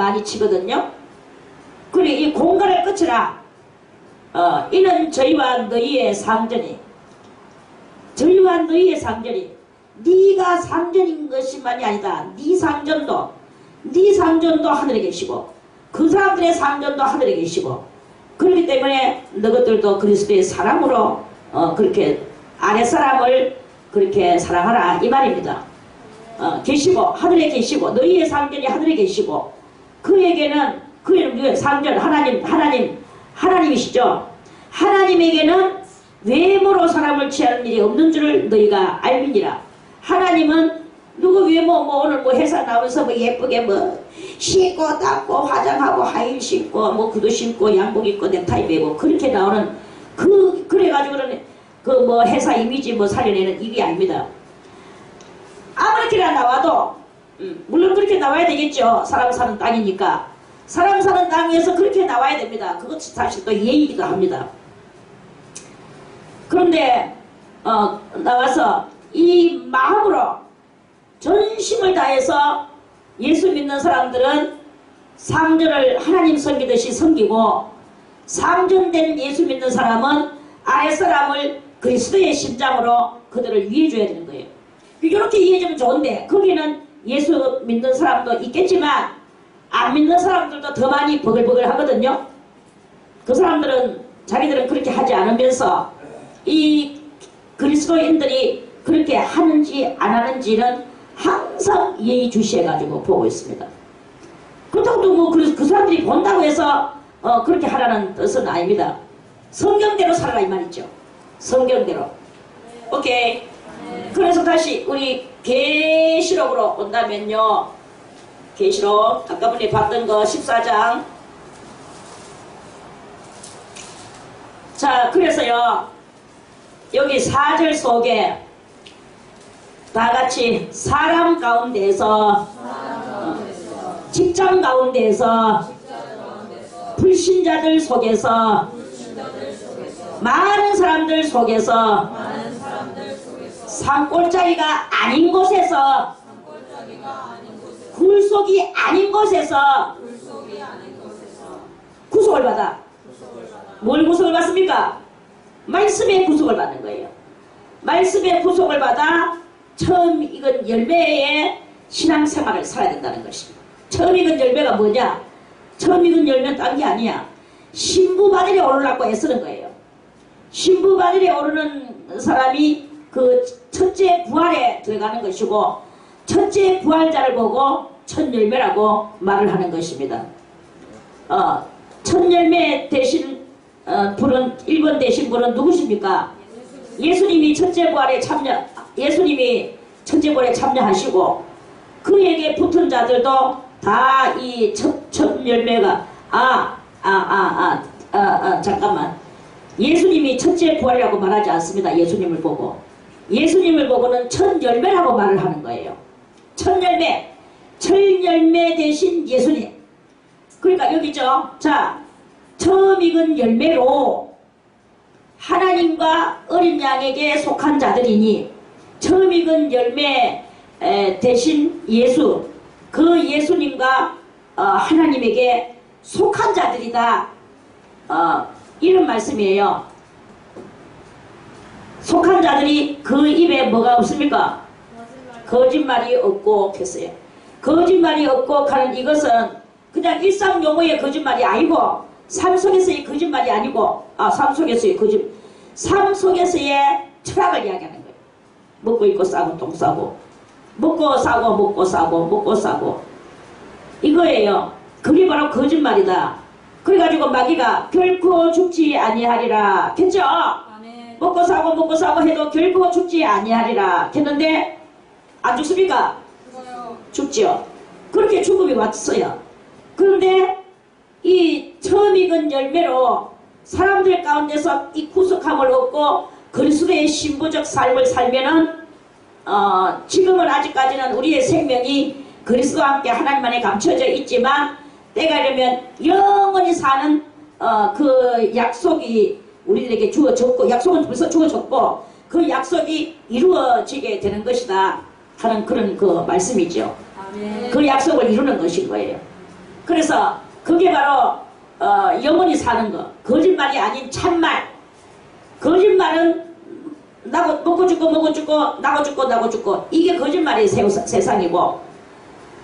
많이 치거든요. 그래 이 공간을 끝이라 어, 이는 저희와 너희의 상전이 저희와 너희의 상전이 네가 상전인 것이만이 아니다. 네 상전도 네 상전도 하늘에 계시고 그 사람들의 상전도 하늘에 계시고 그렇기 때문에 너희들도 그리스도의 사랑으로 어, 그렇게 아랫사람을 그렇게 사랑하라 이 말입니다. 어, 계시고 하늘에 계시고 너희의 상전이 하늘에 계시고 그에게는 그에는 누구예요? 상전 하나님 하나님 하나님이시죠. 하나님에게는 외모로 사람을 취하는 일이 없는 줄을 너희가 알미니라. 하나님은 누구 외모 뭐 오늘 뭐 회사 나오면서 뭐 예쁘게 뭐 씻고 닦고 화장하고 하일 신고 뭐 구두 신고 양복 입고 넥타이 매고 그렇게 나오는 그 그래가지고는 그 뭐 회사 이미지 뭐 살려내는 일이 아닙니다. 아무렇게나 나와도 음, 물론 그렇게 나와야 되겠죠. 사람 사는 땅이니까 사람 사는 땅에서 그렇게 나와야 됩니다. 그것 사실 또 예의이기도 합니다. 그런데 어, 나와서 이 마음으로 전심을 다해서 예수 믿는 사람들은 상전을 하나님 섬기듯이 섬기고 상전된 예수 믿는 사람은 아랫사람을 그리스도의 심장으로 그들을 위해줘야 되는 거예요. 이렇게 이해해주면 좋은데 거기는 예수 믿는 사람도 있겠지만 안 믿는 사람들도 더 많이 버글버글 하거든요. 그 사람들은 자기들은 그렇게 하지 않으면서 이 그리스도인들이 그렇게 하는지 안 하는지는 항상 예의주시해가지고 보고 있습니다. 그렇다고 또뭐 그 사람들이 본다고 해서 어, 그렇게 하라는 뜻은 아닙니다. 성경대로 살아라 이 말이죠. 성경대로. 오케이. 그래서 다시 우리 계시록으로 온다면요. 계시록 아까 분이 봤던 거 14장. 자, 그래서요. 여기 4절 속에 다 같이 사람 가운데서 직장 가운데서 불신자들 속에서 많은 사람들 속에서 산골짜기가 아닌 곳에서 굴속이 아닌 곳에서 구속을 받아 뭘 구속을 받습니까? 말씀의 구속을 받는 거예요. 말씀의 구속을 받아 처음 익은 열매의 신앙생활을 살아야 된다는 것입니다. 처음 익은 열매가 뭐냐? 처음 익은 열매는 딴 게 아니야. 신부 바늘에 오르려고 애쓰는 거예요. 신부 바늘에 오르는 사람이 그 첫째 부활에 들어가는 것이고 첫째 부활자를 보고 첫 열매라고 말을 하는 것입니다. 어, 첫 열매 대신 어, 분은 1번 대신 분은 누구십니까? 예수님이 첫째 부활에 참여 예수님이 첫째 부활에 참여하시고 그에게 붙은 자들도 다 이 첫 첫 열매가 아 아 아 아아 잠깐만 예수님이 첫째 부활이라고 말하지 않습니다. 예수님을 보고 예수님을 보고는 첫 열매라고 말을 하는 거예요. 첫 열매 첫 열매 대신 예수님 그러니까 여기죠. 자 처음 익은 열매로 하나님과 어린 양에게 속한 자들이니 처음 익은 열매 에, 대신 예수 그 예수님과 어, 하나님에게 속한 자들이다 어, 이런 말씀이에요 속한 자들이 그 입에 뭐가 없습니까 거짓말이 없고 했어요 거짓말이 없고 하는 이것은 그냥 일상 용어의 거짓말이 아니고 삶 속에서의 거짓말이 아니고 아 삶 속에서의 거짓 삶 속에서의 철학을 이야기하는 거예요. 먹고 입고 싸고 똥 싸고 먹고 싸고 먹고 싸고 먹고 싸고 이거예요. 그게 바로 거짓말이다. 그래가지고 마귀가 결코 죽지 아니하리라 했죠? 먹고 싸고 먹고 싸고 해도 결코 죽지 아니하리라 했는데 안 죽습니까? 죽어요. 죽지요. 그렇게 죽음이 왔어요. 그런데 이 처음 익은 열매로 사람들 가운데서 이 구속함을 얻고 그리스도의 신부적 삶을 살면은 어, 지금은 아직까지는 우리의 생명이 그리스도와 함께 하나님 안에 감춰져 있지만 때가 되면 영원히 사는 어, 그 약속이 우리들에게 주어졌고 약속은 벌써 주어졌고 그 약속이 이루어지게 되는 것이다 하는 그런 그 말씀이죠. 아멘. 그 약속을 이루는 것인 거예요. 그래서 그게 바로 어, 영원히 사는 거. 거짓말이 아닌 참말. 거짓말은 나고 먹고 죽고 먹고 죽고 나고 죽고 나고 죽고 이게 거짓말의 세- 세상이고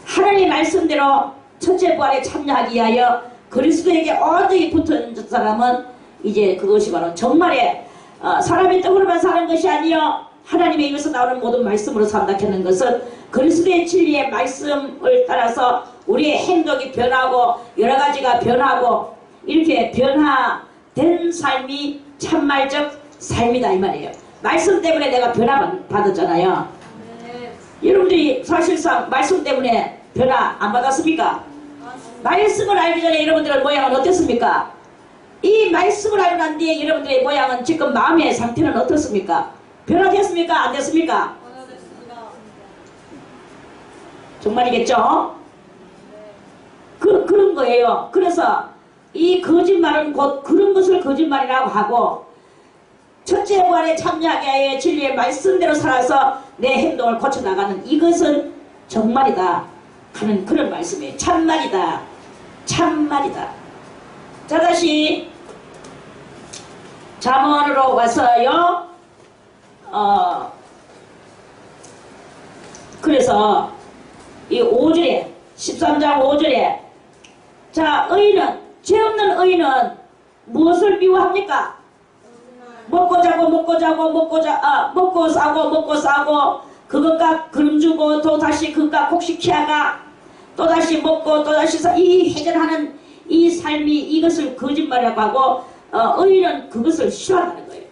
하나님 말씀대로 첫째 부활에 참여하기 위하여 그리스도에게 어디 붙은 사람은 이제 그것이 바로 정말의 어, 사람의 떡으로만 사는 것이 아니요 하나님의 입에서 나오는 모든 말씀으로 산다 하는 것은 그리스도의 진리의 말씀을 따라서 우리의 행동이 변하고 여러 가지가 변하고 이렇게 변화된 삶이 참말적 삶이다 이 말이에요. 말씀 때문에 내가 변화받았잖아요. 여러분들이 사실상 말씀 때문에 변화 안 받았습니까? 말씀을 알기 전에 여러분들의 모양은 어땠습니까? 이 말씀을 알고 난 뒤에 여러분들의 모양은 지금 마음의 상태는 어떻습니까? 변화됐습니까? 안 됐습니까? 정말이겠죠? 그, 그런 거예요. 그래서 이 거짓말은 곧 그런 것을 거짓말이라고 하고 첫째 부활에 참여하게 하여 진리의 말씀대로 살아서 내 행동을 고쳐나가는 이것은 정말이다 하는 그런 말씀이에요. 참말이다. 참말이다. 자 다시 잠언으로 와서요. 어 그래서 이 5절에 13장 5절에 자 의인은 죄 없는 의인은 무엇을 미워합니까? 먹고 자고 먹고 자고 먹고 자 아, 먹고 싸고 먹고 싸고 그것과 그름주고 또 다시 그것과 곡식키하가 또 다시 먹고 또 다시 사, 이 해결하는 이 삶이 이것을 거짓말이라고 하고 어, 의인은 그것을 싫어한다는 거예요.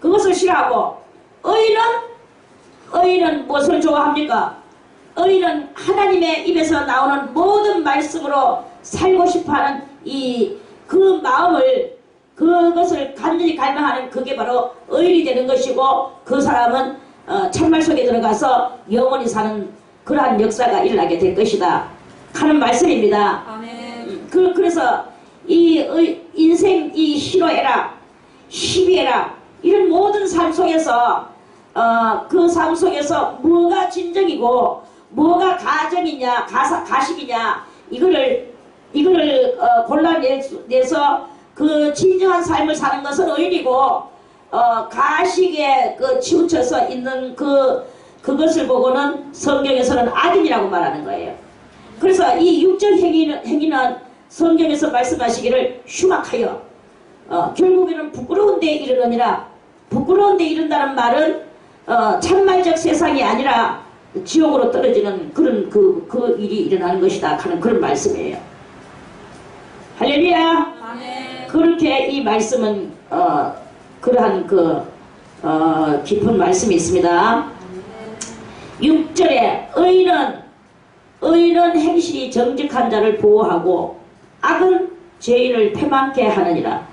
그것을 싫어하고 의인은 의인은 무엇을 좋아합니까? 의인은 하나님의 입에서 나오는 모든 말씀으로 살고 싶어하는 이 그 마음을 그것을 간절히 갈망하는 그게 바로 의인이 되는 것이고 그 사람은 어, 참말 속에 들어가서 영원히 사는 그러한 역사가 일어나게 될 것이다 하는 말씀입니다. 아멘. 그, 그래서 이 의- 인생 이 희로애락, 희비애락 이런 모든 삶 속에서 어, 그 삶 속에서 뭐가 진정이고 뭐가 가정이냐 가사, 가식이냐 이거를 이거를 어, 골라내서 그 진정한 삶을 사는 것은 의인이고 어, 가식에 그 치우쳐서 있는 그 그것을 보고는 성경에서는 악인이라고 말하는 거예요. 그래서 이 육적 행위는, 행위는 성경에서 말씀하시기를 흉악하여 어, 결국에는 부끄러운 데 이르느니라 부끄러운 데 이른다는 말은 어, 참말적 세상이 아니라 지옥으로 떨어지는 그런 그, 그 일이 일어나는 것이다 하는 그런 말씀이에요. 할렐루야 아멘. 그렇게 이 말씀은 어, 그러한 그 어, 깊은 말씀이 있습니다. 6절에 의인은 의인은 행실이 정직한 자를 보호하고 악은 죄인을 패망케 하느니라.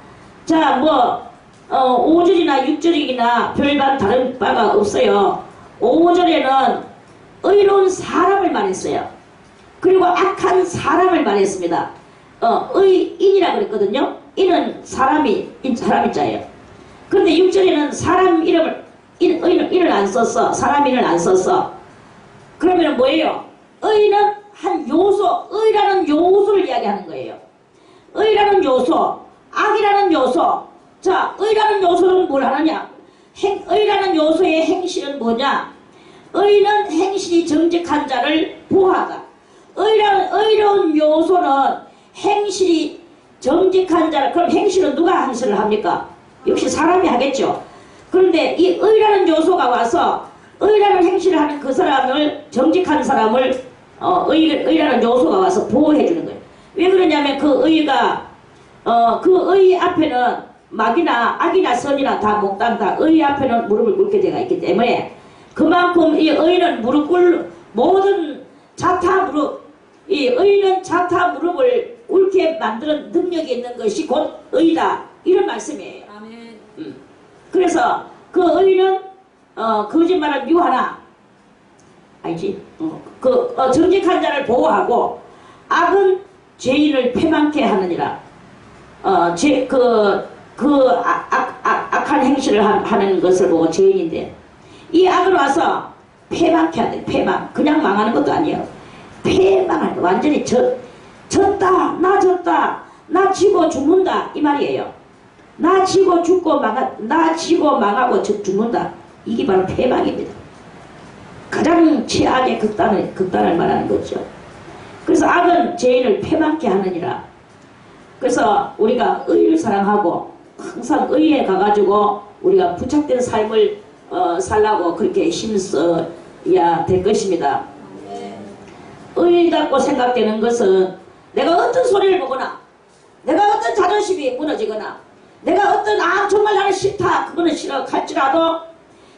자, 뭐 어, 5절이나 6절이나 별반 다른 바가 없어요. 5절에는 의로운 사람을 말했어요. 그리고 악한 사람을 말했습니다. 어, 의인이라 그랬거든요. 이는 사람이 인- 사람 자예요. 그런데 6절에는 사람 이름을 인, 의, 이를 안 썼어. 사람 이름을 안 썼어. 그러면 뭐예요? 의는 한 요소, 의라는 요소를 이야기하는 거예요. 의라는 요소, 악이라는 요소. 자, 의라는 요소는 뭘 하느냐? 행, 의라는 요소의 행실은 뭐냐? 의는 행실이 정직한 자를 보호하다. 의라는, 의로운 요소는 행실이 정직한 자를, 그럼 행실은 누가 행실을 합니까? 역시 사람이 하겠죠. 그런데 이 의라는 요소가 와서 의라는 행실을 하는 그 사람을 정직한 사람을 어, 의, 의라는 요소가 와서 보호해 주는 거예요. 왜 그러냐면 그 의가 어, 그 의 앞에는 막이나 악이나 선이나 다 못단다. 의 앞에는 무릎을 꿇게 되어 있기 때문에 그만큼 이 의는 무릎 꿇 모든 자타 무릎 이 의는 자타 무릎을 꿇게 만드는 능력이 있는 것이 곧 의다. 이런 말씀이에요. 아멘. 음. 그래서 그 의는 어, 거짓말을 유하나 알지? 어, 그 어, 정직한 자를 보호하고 악은 죄인을 패망케 하느니라. 어, 죄, 그, 그 악, 악, 악, 악한 행실을 하, 하는 것을 보고 죄인인데 이 악을 와서 패망케 하는 패망. 그냥 망하는 것도 아니에요. 거 완전히 저, 졌다 나 졌다 나 지고 죽는다 이 말이에요. 나 지고 죽고 망하 나 지고 망하고 죽- 죽는다. 이게 바로 패망입니다. 가장 최악의 극단을 극단을 말하는 거죠 그래서 악은 죄인을 패망케 하느니라 그래서 우리가 의를 사랑하고 항상 의에 가가지고 우리가 부착된 삶을 어, 살라고 그렇게 힘써야 될 것입니다. 의롭다고 생각되는 것은 내가 어떤 소리를 보거나 내가 어떤 자존심이 무너지거나 내가 어떤 아 정말 나는 싫다 그거는 싫어 할지라도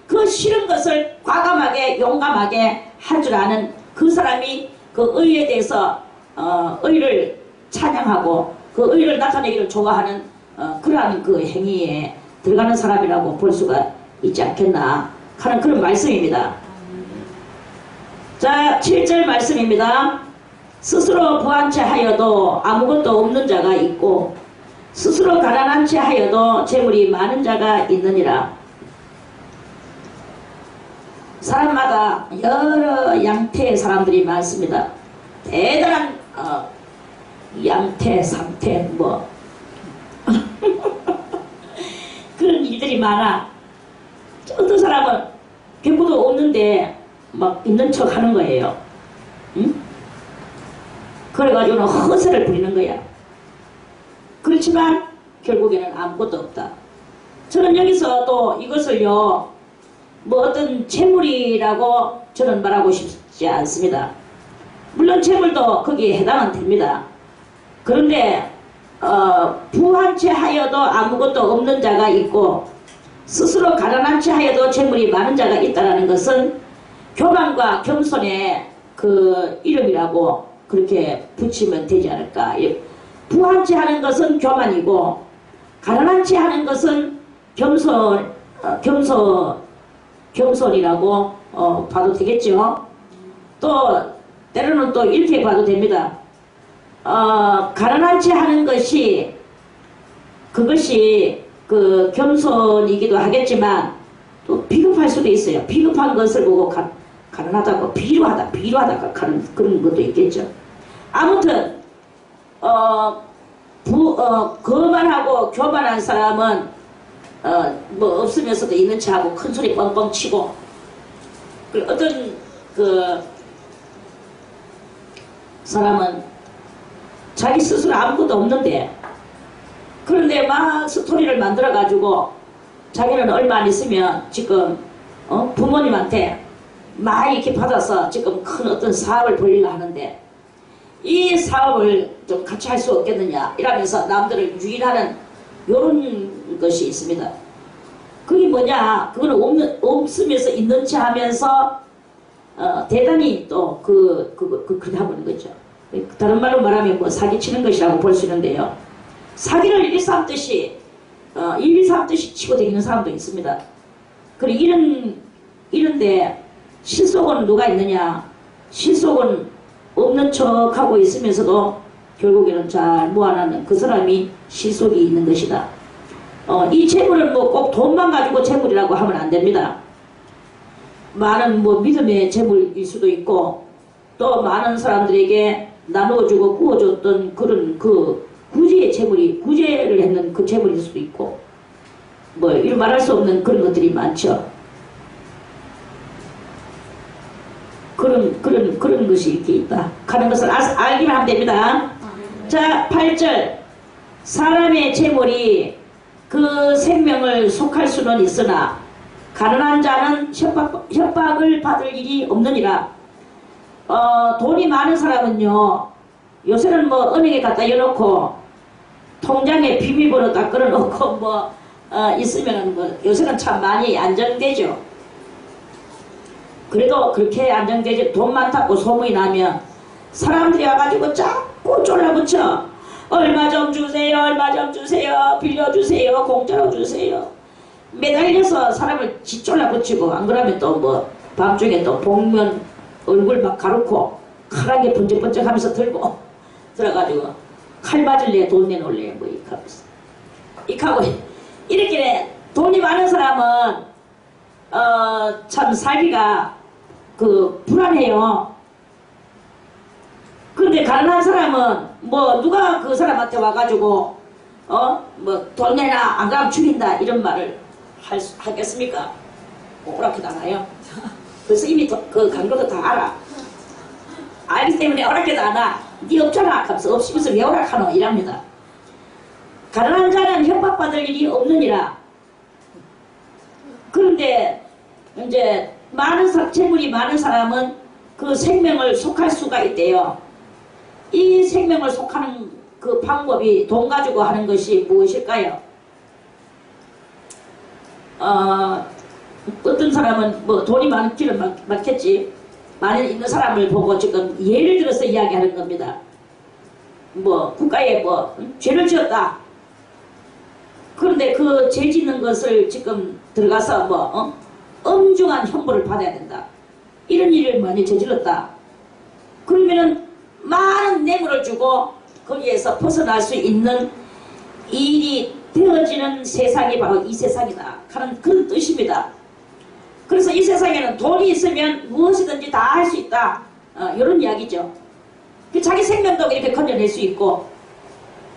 그 싫은 것을 과감하게 용감하게 할 줄 아는 그 사람이 그 의에 대해서 어, 의를 찬양하고 그 의를 나타내기를 좋아하는 어, 그러한 그 행위에 들어가는 사람이라고 볼 수가 있지 않겠나 하는 그런 말씀입니다. 자, 7절 말씀입니다. 스스로 부한 채 하여도 아무것도 없는 자가 있고 스스로 가난한 채 하여도 재물이 많은 자가 있느니라. 사람마다 여러 양태의 사람들이 많습니다. 대단한 어, 양태, 상태 뭐 그런 일들이 많아. 어떤 사람은 배부도 없는데 막 있는 척 하는 거예요. 응? 그래가지고는 허세를 부리는 거야. 그렇지만 결국에는 아무것도 없다. 저는 여기서 또 이것을요, 뭐 어떤 재물이라고 저는 말하고 싶지 않습니다. 물론 재물도 거기에 해당은 됩니다. 그런데 어, 부한 채 하여도 아무것도 없는 자가 있고 스스로 가난한 채 하여도 재물이 많은 자가 있다는 것은 교만과 겸손의 그 이름이라고 그렇게 붙이면 되지 않을까. 이 부한 채 하는 것은 교만이고 가난한 채 하는 것은 겸손, 어, 겸손, 겸손이라고 어, 봐도 되겠죠. 또 때로는 또 이렇게 봐도 됩니다. 어, 가난한 채 하는 것이 그것이 그 겸손이기도 하겠지만 또 비겁할 수도 있어요. 비겁한 것을 보고 가, 가난하다고 비루하다, 비루하다 하는 그런 것도 있겠죠. 아무튼 어, 부, 어, 거만하고 교만한 사람은 어, 뭐 없으면서도 있는 체하고 큰 소리 뻥뻥 치고 그 어떤 그 사람은 자기 스스로 아무것도 없는데 그런데 막 스토리를 만들어 가지고 자기는 얼마 안 있으면 지금 어? 부모님한테 많이 이렇게 받아서 지금 큰 어떤 사업을 벌리려 하는데 이 사업을 좀 같이 할 수 없겠느냐 이러면서 남들을 유인하는 이런 것이 있습니다. 그게 뭐냐? 그거는 없는, 없으면서 있는 체 하면서 어, 대단히 또 그, 그, 그, 그렇게 하고 있는 거죠. 다른 말로 말하면 뭐 사기치는 것이라고 볼 수 있는데요. 사기를 일삼듯이, 어, 일삼듯이 치고 다니는 사람도 있습니다. 그리고 이런, 이런데 실속은 누가 있느냐? 실속은 없는 척 하고 있으면서도 결국에는 잘 모아놨는 그 사람이 실속이 있는 것이다. 어, 이 재물은 뭐꼭 돈만 가지고 재물이라고 하면 안 됩니다. 많은 뭐 믿음의 재물일 수도 있고 또 많은 사람들에게 나누어주고 구워줬던 그런 그 구제의 재물이 구제를 했는 그 재물일 수도 있고 뭐 이런 말할 수 없는 그런 것들이 많죠. 그런 그런 그런 것이 이렇게 있다. 하는 것을 아, 알기만 하면 됩니다. 자, 8절. 사람의 재물이 그 생명을 속할 수는 있으나 가난한 자는 협박, 협박을 받을 일이 없느니라. 어, 돈이 많은 사람은요, 요새는 뭐 은행에 갖다 여놓고 통장에 비밀번호 딱 걸어놓고 뭐, 어, 있으면 뭐 요새는 참 많이 안정되죠. 그래도 그렇게 안정되지 돈 많다고 소문이 나면 사람들이 와가지고 자꾸 쫄라붙여 얼마 좀 주세요 얼마 좀 주세요 빌려주세요 공짜로 주세요 매달려서 사람을 지쫄라붙이고 안 그러면 또 뭐 밤중에 또 복면 얼굴 막 가르고 카라게 번쩍번쩍 하면서 들고 들어가지고 칼 맞을래 돈 내놓을래 뭐 이렇게 하고 이렇게 돈이 많은 사람은 어, 참 살기가 그 불안해요. 근데 가난한 사람은 뭐 누가 그 사람한테 와가지고 어 뭐 돈 내놔 안 가면 죽인다 이런 말을 할 수, 하겠습니까? 뭐 오락해도 안 와요. 그래서 이미 더- 그 간거도 다 알아. 알기 때문에 오락해도 안 와. 네 없잖아. 하면서 없으면서 왜 오락하노? 이랍니다. 가난한 자는 협박받을 일이 없느니라. 그런데 이제 많은 사, 재물이 많은 사람은 그 생명을 속할 수가 있대요. 이 생명을 속하는 그 방법이 돈 가지고 하는 것이 무엇일까요? 어, 어떤 사람은 뭐 돈이 많기는 많, 많겠지. 많이 있는 사람을 보고 지금 예를 들어서 이야기하는 겁니다. 뭐 국가에 뭐 응? 죄를 지었다. 그런데 그 죄 짓는 것을 지금 들어가서 뭐 어? 엄중한 형벌을 받아야 된다. 이런 일을 많이 저질렀다. 그러면은 많은 뇌물을 주고 거기에서 벗어날 수 있는 일이 되어지는 세상이 바로 이 세상이다. 하는 그런 뜻입니다. 그래서 이 세상에는 돈이 있으면 무엇이든지 다 할 수 있다. 어, 이런 이야기죠. 그 자기 생명도 이렇게 건져낼 수 있고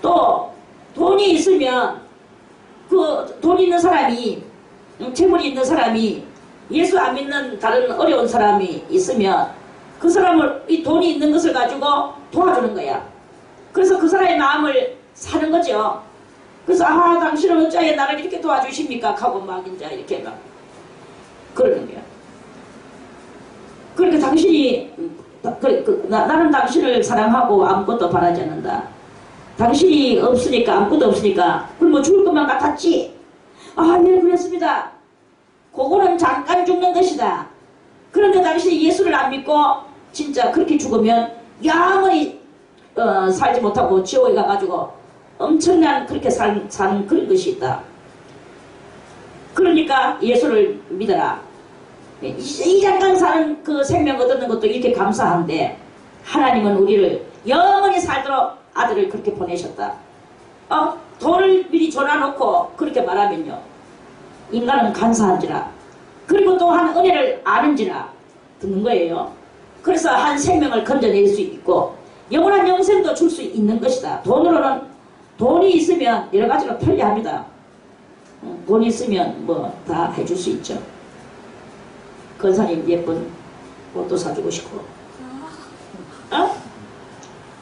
또 돈이 있으면 그 돈 있는 사람이 음, 재물이 있는 사람이 예수 안 믿는 다른 어려운 사람이 있으면 그 사람을 이 돈이 있는 것을 가지고 도와주는 거야. 그래서 그 사람의 마음을 사는 거죠. 그래서 아 당신은 어찌하여 나를 이렇게 도와주십니까? 하고 막 이제 이렇게 막 그러는 거야. 그러니까 당신이 음, 그, 그, 나, 나는 당신을 사랑하고 아무것도 바라지 않는다. 당신이 없으니까 아무것도 없으니까 그럼 뭐 죽을 것만 같았지. 아, 네 그랬습니다. 그거는 잠깐 죽는 것이다. 그런데 당신이 예수를 안 믿고 진짜 그렇게 죽으면 영원히 어, 살지 못하고 지옥에 가가지고 엄청난 그렇게 살, 사는 그런 것이 있다. 그러니까 예수를 믿어라. 이, 이 잠깐 사는 그 생명 얻는 것도 이렇게 감사한데 하나님은 우리를 영원히 살도록 아들을 그렇게 보내셨다. 어, 돈을 미리 줘놔놓고 그렇게 말하면요. 인간은 간사한지라. 그리고 또한 은혜를 아는지라 듣는 거예요. 그래서 한 생명을 건져낼 수 있고 영원한 영생도 줄 수 있는 것이다. 돈으로는 돈이 있으면 여러 가지로 편리합니다. 어, 돈이 있으면 뭐 다 해줄 수 있죠. 권사님 예쁜 옷도 사주고 싶고, 어?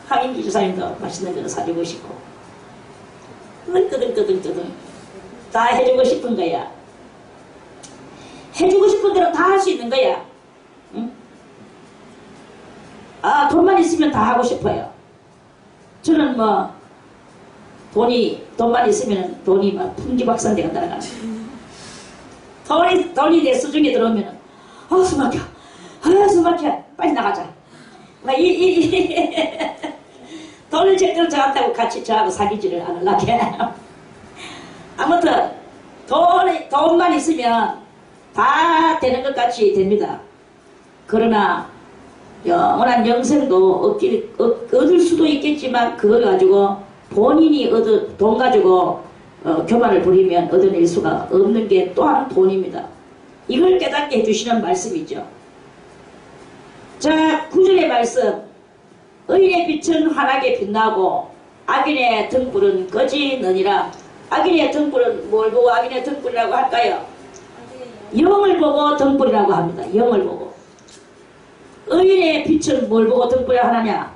하인기 주사님도 맛있는 거 사주고 싶고, 끄등끄등끄등끄등 다 해주고 싶은 거야. 해주고 싶은 대로 다 할 수 있는 거야. 응? 아, 돈만 있으면 다 하고 싶어요. 저는 뭐, 돈이, 돈만 있으면 돈이 막 풍기박산대가 날아가는 돈이, 돈이 내 수중에 들어오면, 아, 숨 막혀. 아, 숨 막혀. 빨리 나가자. 막 이, 이, 이. 돈을 제대로 저한테고 같이 저하고 사귀지를 해. 아무튼, 돈이, 돈만 있으면 다 되는 것 같이 됩니다. 그러나, 영원한 영생도 얻기, 얻, 얻을 수도 있겠지만, 그걸 가지고 본인이 얻어, 돈 가지고 어, 교만을 부리면 얻어낼 수가 없는 게 또한 돈입니다. 이걸 깨닫게 해주시는 말씀이죠. 자, 구절의 말씀. 의인의 빛은 환하게 빛나고 악인의 등불은 꺼지느니라. 악인의 등불은 뭘 보고 악인의 등불이라고 할까요? 영을 보고 등불이라고 합니다. 영을 보고. 의인의 빛은 뭘 보고 등불이라고 하느냐?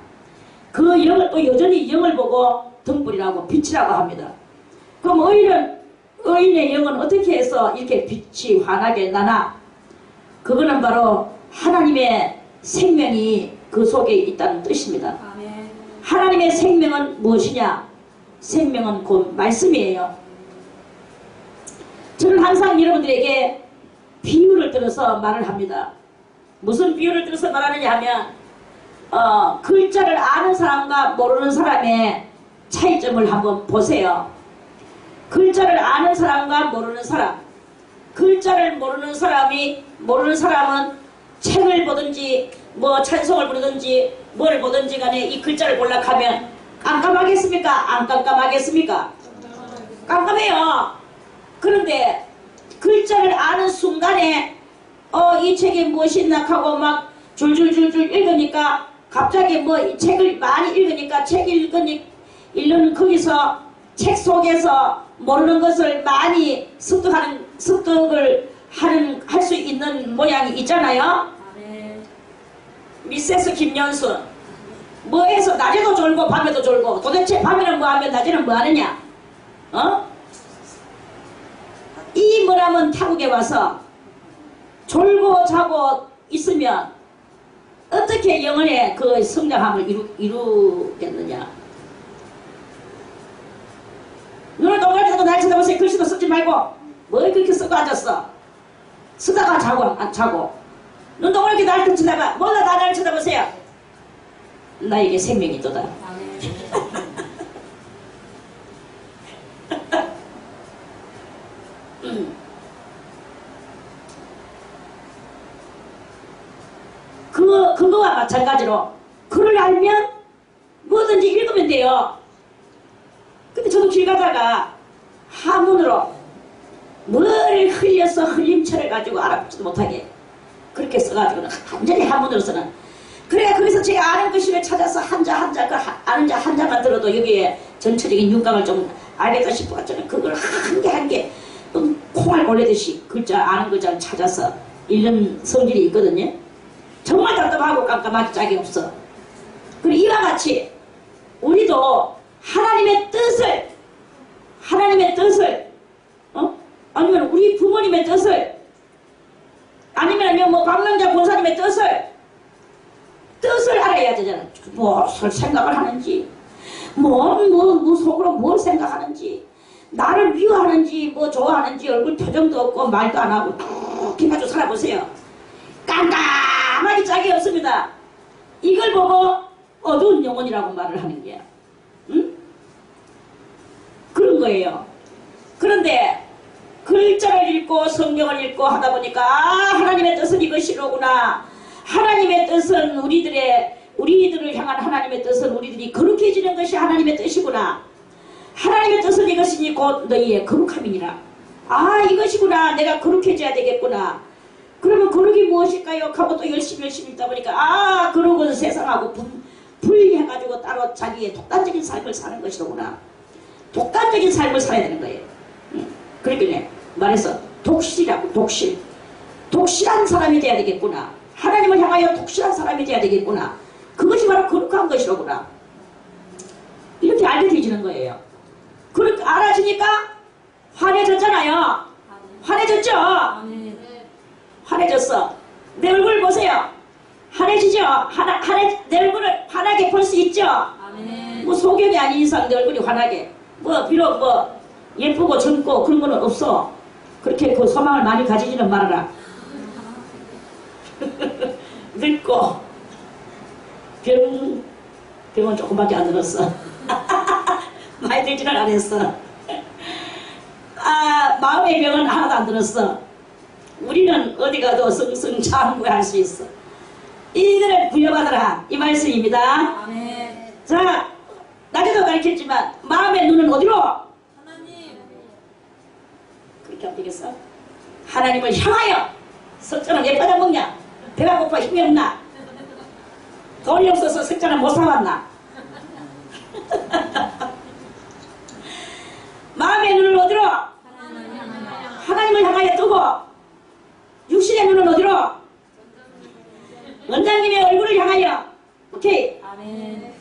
그 영을 또 여전히 영을 보고 등불이라고 빛이라고 합니다. 그럼 의인은 의인의 영은 어떻게 해서 이렇게 빛이 환하게 나나? 그거는 바로 하나님의 생명이 그 속에 있다는 뜻입니다. 하나님의 생명은 무엇이냐? 생명은 곧 말씀이에요. 저는 항상 여러분들에게 비유를 들어서 말을 합니다. 무슨 비유를 들어서 말하느냐 하면 어, 글자를 아는 사람과 모르는 사람의 차이점을 한번 보세요. 글자를 아는 사람과 모르는 사람. 글자를 모르는 사람이 모르는 사람은 책을 보든지 뭐 찬송을 부르든지 뭘 보든지 간에 이 글자를 볼락하면 깜깜하겠습니까? 안 깜깜하겠습니까? 깜깜해요. 그런데 글자를 아는 순간에 어 이 책에 무엇이 있나 하고 막 줄줄줄줄 읽으니까 갑자기 뭐 이 책을 많이 읽으니까 책 읽으니 읽는 거기서 책 속에서 모르는 것을 많이 습득하는 습득을 하는 할 수 있는 모양이 있잖아요. 미세스 김연수 뭐 해서 낮에도 졸고 밤에도 졸고 도대체 밤에는 뭐 하면 낮에는 뭐 하느냐 어? 이 뭐라면 타국에 와서 졸고 자고 있으면 어떻게 영혼의 그 성장함을 이루, 이루겠느냐 눈을 동그랗게 뜨고 날 쳐다보세요 글씨도 쓰지 말고 뭘 그렇게 쓰고 앉았어 쓰다가 자고 안 자고 눈 동그랗게 날 쳐다봐 몰라 나를 쳐다보세요 나에게 생명이 아멘. 음. 그거, 그거와 마찬가지로 글을 알면 뭐든지 읽으면 돼요. 근데 저도 길 가다가 한문으로 뭘 흘려서 흘림체를 가지고 알아보지도 못하게 그렇게 써가지고는 완전히 한문으로 쓰는 그래야 거기서 제가 아는 글씨를 찾아서 한자 한자 그 하- 아는 자 한자만 들어도 여기에 전체적인 윤곽을 좀 알겠다 싶어가지고 그걸 한 개 한개 콩알 골리듯이 글자 아는 글자를 찾아서 읽는 성질이 있거든요. 정말 답답하고 깜깜하기 짝이 없어. 그리고 이와 같이 우리도 하나님의 뜻을 하나님의 뜻을 어? 아니면 우리 부모님의 뜻을 아니면 뭐 광명자 본사님의 뜻을 뜻을 알아야 되잖아. 무엇을 생각을 하는지, 뭐, 뭐, 뭐 속으로 뭘 생각하는지, 나를 미워하는지, 뭐 좋아하는지, 얼굴 표정도 없고 말도 안 하고 툭 해가지고 살아보세요. 깜깜 하게 짝이 없습니다. 이걸 보고 어두운 영혼이라고 말을 하는 거야. 응? 그런 거예요. 그런데 글자를 읽고 성경을 읽고 하다 보니까 아 하나님의 뜻은 이것이로구나. 하나님의 뜻은 우리들의 우리들을 향한 하나님의 뜻은 우리들이 거룩해지는 것이 하나님의 뜻이구나. 하나님의 뜻은 이것이니 곧 너희의 거룩함이니라. 아 이것이구나. 내가 거룩해져야 되겠구나. 그러면 거룩이 무엇일까요? 하고 또 열심히 열심히 읽다 보니까 아 거룩은 세상하고 분, 분리해가지고 따로 자기의 독단적인 삶을 사는 것이로구나. 독단적인 삶을 살아야 되는 거예요. 응. 그러길래 말해서 독실이라고 독실. 독실한 사람이 돼야 되겠구나. 하나님을 향하여 독실한 사람이 돼야 되겠구나. 그것이 바로 거룩한 것이로구나. 이렇게 알게 되지는 거예요. 그렇게 알아지니까 환해졌잖아요. 환해졌죠? 환해졌어. 내 얼굴 보세요. 환해지죠? 하나, 환해, 내 얼굴을 환하게 볼 수 있죠? 아멘. 뭐 소견이 아닌 이상 내 얼굴이 환하게. 뭐 비록 뭐 예쁘고 젊고 그런 거는 없어. 그렇게 그 소망을 많이 가지지는 말아라. 늙고 병 병은 조금밖에 안 들었어. 많이 들지는 않았어. 아 마음의 병은 하나도 안 들었어. 우리는 어디 가도 승승장구할 수 있어. 이들을 부여받으라 이 말씀입니다. 아멘. 자, 낮에도 가르쳤지만 마음의 눈은 어디로? 하나님. 그렇게 하면 되겠어? 하나님을 향하여 석자는 왜 빠져먹냐? 배가 고파 힘이 없나? 돈이 없어서 석자는 못 사왔나? 마음의 눈을 어디로? 하나님. 하나님을 향하여 뜨고 육신의 눈은 어디로? 원장님의 얼굴을 향하여 오케이 아멘.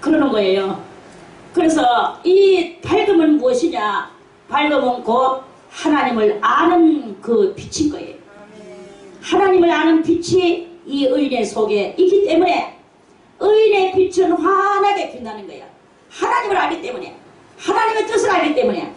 그러는 거예요. 그래서 이 밝음은 무엇이냐? 밝음은 곧 하나님을 아는 그 빛인 거예요. 하나님을 아는 빛이 이 의인의 속에 있기 때문에 의인의 빛은 환하게 빛나는 거야. 하나님을 알기 때문에 하나님의 뜻을 알기 때문에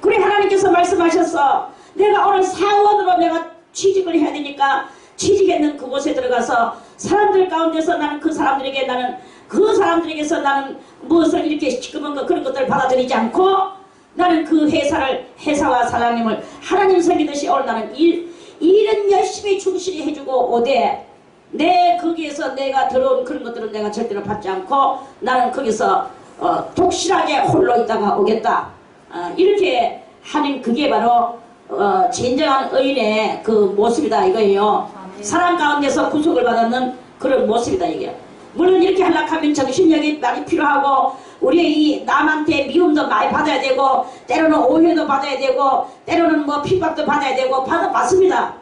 그래 하나님께서 말씀하셨어. 내가 오늘 사원으로 내가 취직을 해야 되니까 취직했는 그곳에 들어가서 사람들 가운데서 나는 그 사람들에게 나는 그 사람들에게서 나는 무엇을 이렇게 시끄러운 거 그런 것들을 받아들이지 않고 나는 그 회사를 회사와 사장님을 하나님 섬기듯이 오늘 나는 일 일은 열심히 충실히 해주고 오되 내 거기에서 내가 들어온 그런 것들은 내가 절대로 받지 않고 나는 거기서 어, 독실하게 홀로 있다가 오겠다 어, 이렇게 하는 그게 바로 어, 진정한 의인의 그 모습이다 이거예요. 사랑 가운데서 구속을 받았는 그런 모습이다 이게. 물론 이렇게 하려면 정신력이 많이 필요하고 우리의 이 남한테 미움도 많이 받아야 되고 때로는 오해도 받아야 되고 때로는 뭐 핍박도 받아야 되고 받아봤습니다.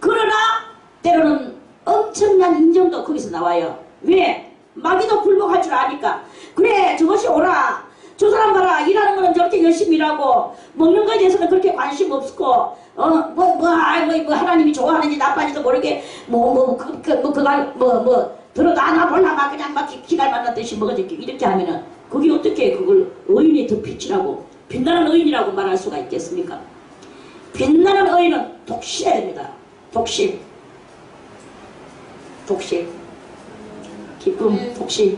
그러나 때로는 엄청난 인정도 거기서 나와요. 왜? 마귀도 굴복할 줄 아니까. 그래 저것이 오라. 저 사람 봐라 일하는 거는 저렇게 열심히 일하고 먹는 거에 대해서는 그렇게 관심 없고 어뭐뭐 뭐, 아, 뭐, 뭐 하나님이 좋아하는지 나빠지도 모르게 뭐뭐그뭐 그, 뭐, 뭐뭐 들어도 안와 볼라 막 그냥 막 기- 기갈 만났듯이 먹어지 이렇게 하면은 그게 어떻게 그걸 의인이 더 빛이라고 빛나는 의인이라고 말할 수가 있겠습니까? 빛나는 의인은 독실해야 됩니다. 독실. 독실. 기쁨, 네. 독실.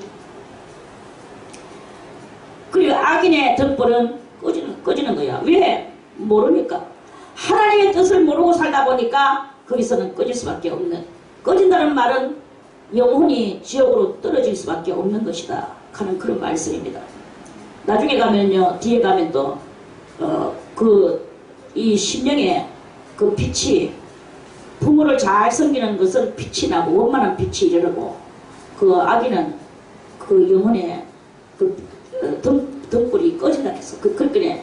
그리고 악인의 덕벌은 꺼지는, 꺼지는 거야. 왜? 모르니까. 하나님의 뜻을 모르고 살다 보니까 거기서는 꺼질 수밖에 없는. 꺼진다는 말은 영혼이 지옥으로 떨어질 수밖에 없는 것이다. 하는 그런 말씀입니다. 나중에 가면요, 뒤에 가면 또, 어, 그, 이 심령의 그 빛이 부모를 잘 섬기는 것은 빛이 나고 원만한 빛이 이르고 그 아기는 그 영혼의 그 어, 등, 등불이 꺼진다 해서 그, 그렇게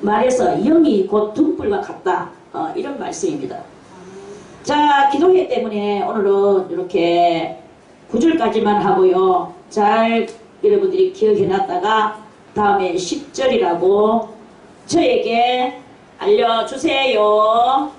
말해서 영이 곧 등불과 같다 어, 이런 말씀입니다. 자 기도회 때문에 오늘은 이렇게 9절까지만 하고요. 잘 여러분들이 기억해 놨다가 다음에 10절이라고 저에게 알려주세요.